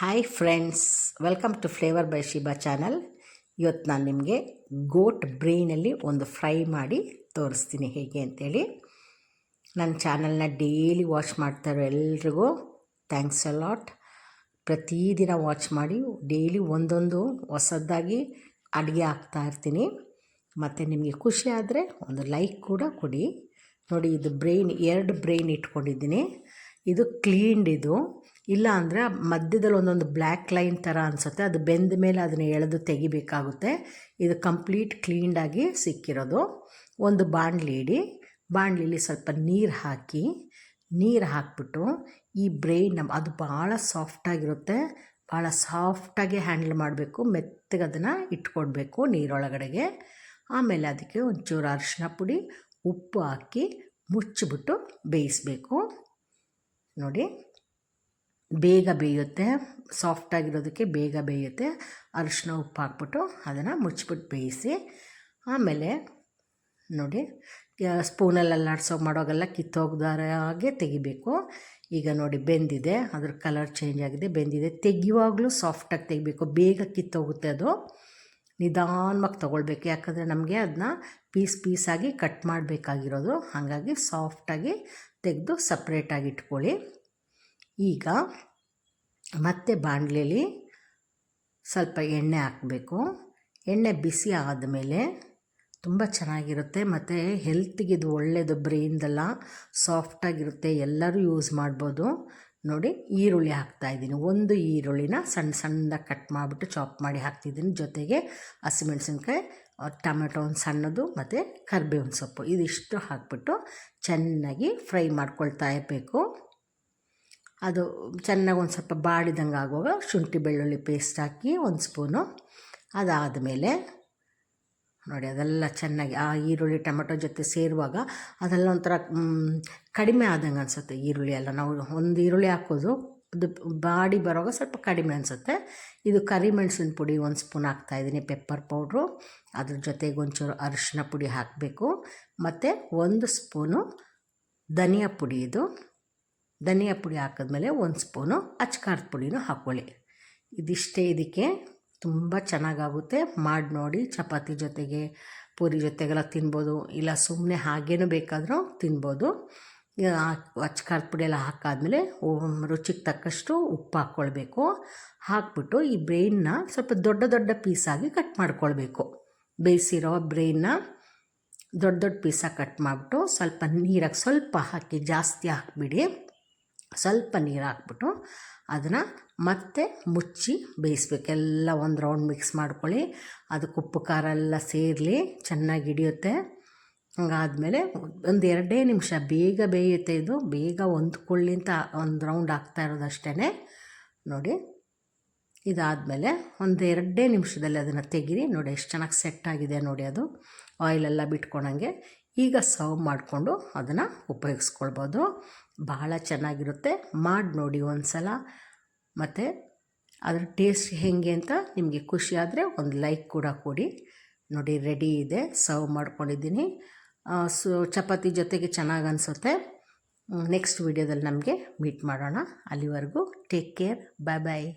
Hi friends welcome to flavour by Shiba channel ಇವತ್ತು ನಾನು ನಿಮಗೆ ಗೋಟ್ ಬ್ರೈನಲ್ಲಿ ಒಂದು ಫ್ರೈ ಮಾಡಿ ತೋರಿಸ್ತೀನಿ ಹೇಗೆ ಅಂತೇಳಿ. ನನ್ನ ಚಾನಲ್ನ ಡೈಲಿ ವಾಚ್ ಮಾಡ್ತಾರೋ ಎಲ್ರಿಗೂ ಥ್ಯಾಂಕ್ಸ್ ಅ ಲಾಟ್ ಪ್ರತಿದಿನ ವಾಚ್ ಮಾಡಿ ಡೈಲಿ ಒಂದೊಂದು ಹೊಸದಾಗಿ ಅಡುಗೆ ಹಾಕ್ತಾ ಇರ್ತೀನಿ. ಮತ್ತು ನಿಮಗೆ ಖುಷಿ ಆದರೆ ಒಂದು ಲೈಕ್ ಕೂಡ ಕೊಡಿ. ನೋಡಿ, ಇದು ಬ್ರೈನ್ ಎರಡು ಬ್ರೈನ್ ಇಟ್ಕೊಂಡಿದ್ದೀನಿ. ಇದು ಕ್ಲೀನ್ಡ್ ಇದು. ಇಲ್ಲ ಅಂದರೆ ಮಧ್ಯದಲ್ಲಿ ಒಂದೊಂದು ಬ್ಲ್ಯಾಕ್ ಲೈನ್ ಥರ ಅನಿಸುತ್ತೆ. ಅದು ಬೆಂದ ಮೇಲೆ ಅದನ್ನು ಎಳೆದು ತೆಗಿಬೇಕಾಗುತ್ತೆ. ಇದು ಕಂಪ್ಲೀಟ್ ಕ್ಲೀನ್ಡಾಗಿ ಸಿಕ್ಕಿರೋದು. ಒಂದು ಬಾಣಲಿ ಇಡಿ ಬಾಣಲಿಲಿ ಸ್ವಲ್ಪ ನೀರು ಹಾಕಿ, ನೀರು ಹಾಕ್ಬಿಟ್ಟು ಈ ಬ್ರೈನ್ ನಮ್ಮ ಅದು ಭಾಳ ಸಾಫ್ಟಾಗಿರುತ್ತೆ ಭಾಳ ಸಾಫ್ಟಾಗಿ ಹ್ಯಾಂಡಲ್ ಮಾಡಬೇಕು. ಮೆತ್ತಗೆ ಅದನ್ನು ಇಟ್ಕೊಡ್ಬೇಕು ನೀರೊಳಗಡೆಗೆ. ಆಮೇಲೆ ಅದಕ್ಕೆ ಒಂಚೂರು ಅರಿಶಿನ ಪುಡಿ, ಉಪ್ಪು ಹಾಕಿ ಮುಚ್ಚಿಬಿಟ್ಟು ಬೇಯಿಸಬೇಕು. ನೋಡಿ, ಬೇಗ ಬೇಯುತ್ತೆ. ಸಾಫ್ಟಾಗಿರೋದಕ್ಕೆ ಬೇಗ ಬೇಯುತ್ತೆ. ಅರಿಶಿನ ಉಪ್ಪು ಹಾಕ್ಬಿಟ್ಟು ಅದನ್ನು ಮುಚ್ಚಿಬಿಟ್ಟು ಬೇಯಿಸಿ, ಆಮೇಲೆ ನೋಡಿ ಸ್ಪೂನಲ್ಲಿ ಅಲ್ಲಾಡ್ಸೋ ಮಾಡೋಗೆಲ್ಲ ಕಿತ್ತೋಗ್ದಾರಾಗೆ ತೆಗಿಬೇಕು. ಈಗ ನೋಡಿ, ಬೆಂದಿದೆ. ಅದ್ರ ಕಲರ್ ಚೇಂಜ್ ಆಗಿದೆ, ಬೆಂದಿದೆ. ತೆಗಿಯುವಾಗಲೂ ಸಾಫ್ಟಾಗಿ ತೆಗಿಬೇಕು. ಬೇಗ ಕಿತ್ತೋಗುತ್ತೆ ಅದು. ನಿಧಾನವಾಗಿ ತೊಗೊಳ್ಬೇಕು. ಯಾಕಂದರೆ ನಮಗೆ ಅದನ್ನ ಪೀಸ್ ಪೀಸಾಗಿ ಕಟ್ ಮಾಡಬೇಕಾಗಿರೋದು. ಹಾಗಾಗಿ ಸಾಫ್ಟಾಗಿ ತೆಗೆದು ಸಪ್ರೇಟಾಗಿ ಇಟ್ಕೊಳ್ಳಿ. ಈಗ ಮತ್ತೆ ಬಾಣಲೆಯಲ್ಲಿ ಸ್ವಲ್ಪ ಎಣ್ಣೆ ಹಾಕಬೇಕು. ಎಣ್ಣೆ ಬಿಸಿ ಆದಮೇಲೆ ತುಂಬ ಚೆನ್ನಾಗಿರುತ್ತೆ. ಮತ್ತು ಹೆಲ್ತಿಗೆ ಇದು ಒಳ್ಳೆಯದು ಬ್ರೈನ್ದೆಲ್ಲ ಸಾಫ್ಟಾಗಿರುತ್ತೆ. ಎಲ್ಲರೂ ಯೂಸ್ ಮಾಡ್ಬೋದು. ನೋಡಿ, ಈರುಳ್ಳಿ ಹಾಕ್ತಾಯಿದ್ದೀನಿ ಒಂದು ಈರುಳ್ಳಿನ ಸಣ್ಣ ಸಣ್ಣದಾಗಿ ಕಟ್ ಮಾಡಿಬಿಟ್ಟು ಚಾಪ್ ಮಾಡಿ ಹಾಕ್ತಿದ್ದೀನಿ. ಜೊತೆಗೆ ಹಸಿಮೆಣ್ಸಿನ್ಕಾಯಿ, ಟೊಮೆಟೊ ಒಂದು ಸಣ್ಣದು, ಮತ್ತು ಕರಿಬೇವಿನ ಸೊಪ್ಪು. ಇದಿಷ್ಟು ಹಾಕ್ಬಿಟ್ಟು ಚೆನ್ನಾಗಿ ಫ್ರೈ ಮಾಡ್ಕೊಳ್ತಾ ಇರಬೇಕು. ಅದು ಚೆನ್ನಾಗಿ ಒಂದು ಸ್ವಲ್ಪ ಬಾಡಿದಂಗೆ ಆಗುವಾಗ ಶುಂಠಿ, ಬೆಳ್ಳುಳ್ಳಿ ಪೇಸ್ಟ್ ಹಾಕಿ ಒಂದು ಸ್ಪೂನು ಅದಾದಮೇಲೆ ನೋಡಿ ಅದೆಲ್ಲ ಚೆನ್ನಾಗಿ, ಆ ಈರುಳ್ಳಿ, ಟೊಮೆಟೊ ಜೊತೆ ಸೇರುವಾಗ ಅದೆಲ್ಲ ಒಂಥರ ಕಡಿಮೆ ಆದಂಗೆ ಅನಿಸುತ್ತೆ ಈರುಳ್ಳಿ ಎಲ್ಲ. ನಾವು ಒಂದು ಈರುಳ್ಳಿ ಹಾಕೋದು, ಅದು ಬಾಡಿ ಬರೋವಾಗ ಸ್ವಲ್ಪ ಕಡಿಮೆ ಅನಿಸುತ್ತೆ. ಇದು ಕರಿಮೆಣಸಿನ ಪುಡಿ ಒಂದು ಸ್ಪೂನ್ ಹಾಕ್ತಾಯಿದ್ದೀನಿ ಪೆಪ್ಪರ್ ಪೌಡ್ರು ಅದ್ರ ಜೊತೆಗೆ ಒಂಚೂರು ಅರಿಶಿನ ಪುಡಿ ಹಾಕಬೇಕು. ಮತ್ತು ಒಂದು ಸ್ಪೂನು ಧನಿಯಾ ಪುಡಿ ಇದು. ಧನಿಯಾ ಪುಡಿ ಹಾಕಿದ್ಮೇಲೆ ಒಂದು ಸ್ಪೂನು ಅಚ್ಕಾರದ ಪುಡಿನೂ ಹಾಕ್ಕೊಳ್ಳಿ. ಇದಿಷ್ಟೇ ಇದಕ್ಕೆ ತುಂಬ ಚೆನ್ನಾಗಾಗುತ್ತೆ. ಮಾಡಿ ನೋಡಿ, ಚಪಾತಿ ಜೊತೆಗೆ, ಪೂರಿ ಜೊತೆಗೆಲ್ಲ ತಿನ್ಬೋದು. ಇಲ್ಲ ಸುಮ್ಮನೆ ಹಾಗೇನೂ ಬೇಕಾದರೂ ತಿನ್ಬೋದು. ಅಚ್ಕಾರದ ಪುಡಿ ಎಲ್ಲ ಹಾಕಾದ್ಮೇಲೆ ರುಚಿಗೆ ತಕ್ಕಷ್ಟು ಉಪ್ಪು ಹಾಕ್ಕೊಳ್ಬೇಕು. ಹಾಕ್ಬಿಟ್ಟು ಈ ಬ್ರೈನ್ನ ಸ್ವಲ್ಪ ದೊಡ್ಡ ದೊಡ್ಡ ಪೀಸಾಗಿ ಕಟ್ ಮಾಡ್ಕೊಳ್ಬೇಕು. ಬೇಯಿಸಿರೋ ಬ್ರೈನ್ನ ದೊಡ್ಡ ದೊಡ್ಡ ಪೀಸಾಗಿ ಕಟ್ ಮಾಡಿಬಿಟ್ಟು ಸ್ವಲ್ಪ ನೀರಾಗಿ ಸ್ವಲ್ಪ ಹಾಕಿ ಜಾಸ್ತಿ ಹಾಕಿಬಿಡಿ. ಸ್ವಲ್ಪ ನೀರು ಹಾಕ್ಬಿಟ್ಟು ಅದನ್ನು ಮತ್ತೆ ಮುಚ್ಚಿ ಬೇಯಿಸ್ಬೇಕು. ಎಲ್ಲ ಒಂದು ರೌಂಡ್ ಮಿಕ್ಸ್ ಮಾಡ್ಕೊಳ್ಳಿ. ಅದಕ್ಕೆ ಉಪ್ಪು, ಖಾರ ಎಲ್ಲ ಸೇರಲಿ ಚೆನ್ನಾಗಿ ಹಿಡಿಯುತ್ತೆ. ಹಂಗಾದಮೇಲೆ ಒಂದು ಎರಡೇ ನಿಮಿಷ ಬೇಗ ಬೇಯುತ್ತೆ ಇದು. ಬೇಗ ಹೊಂದ್ಕೊಳ್ಳಿ ಅಂತ ಒಂದು ರೌಂಡ್ ಆಗ್ತಾ ಇರೋದಷ್ಟೇ ನೋಡಿ, ಇದಾದಮೇಲೆ ಒಂದು ಎರಡೇ ನಿಮಿಷದಲ್ಲಿ ಅದನ್ನು ತೆಗಿರಿ. ನೋಡಿ, ಎಷ್ಟು ಚೆನ್ನಾಗಿ ಸೆಟ್ ಆಗಿದೆ ನೋಡಿ ಅದು. ಆಯಿಲೆಲ್ಲ ಬಿಟ್ಕೊಳಂಗೆ ಈಗ ಸರ್ವ್ ಮಾಡಿಕೊಂಡು ಅದನ್ನು ಉಪಯೋಗಿಸ್ಕೊಳ್ಬೋದು. ಬಹಳ ಚೆನ್ನಾಗಿರುತ್ತೆ. ಮಾಡಿ ನೋಡಿ ಒಂದು ಸಲ ಮತ್ತು ಅದ್ರ ಟೇಸ್ಟ್ ಹೇಗೆ ಅಂತ ನಿಮಗೆ ಖುಷಿ ಆದರೆ ಒಂದು ಲೈಕ್ ಕೂಡ ಕೊಡಿ. ನೋಡಿ ರೆಡಿ ಇದೆ. ಸರ್ವ್ ಮಾಡ್ಕೊಂಡಿದ್ದೀನಿ. ಸೊ, ಚಪಾತಿ ಜೊತೆಗೆ ಚೆನ್ನಾಗಿ ಅನಿಸುತ್ತೆ. ನೆಕ್ಸ್ಟ್ ವೀಡಿಯೋದಲ್ಲಿ ನಮಗೆ ಮೀಟ್ ಮಾಡೋಣ. ಅಲ್ಲಿವರೆಗೂ ಟೇಕ್ ಕೇರ್ ಬಾಯ್ ಬಾಯ್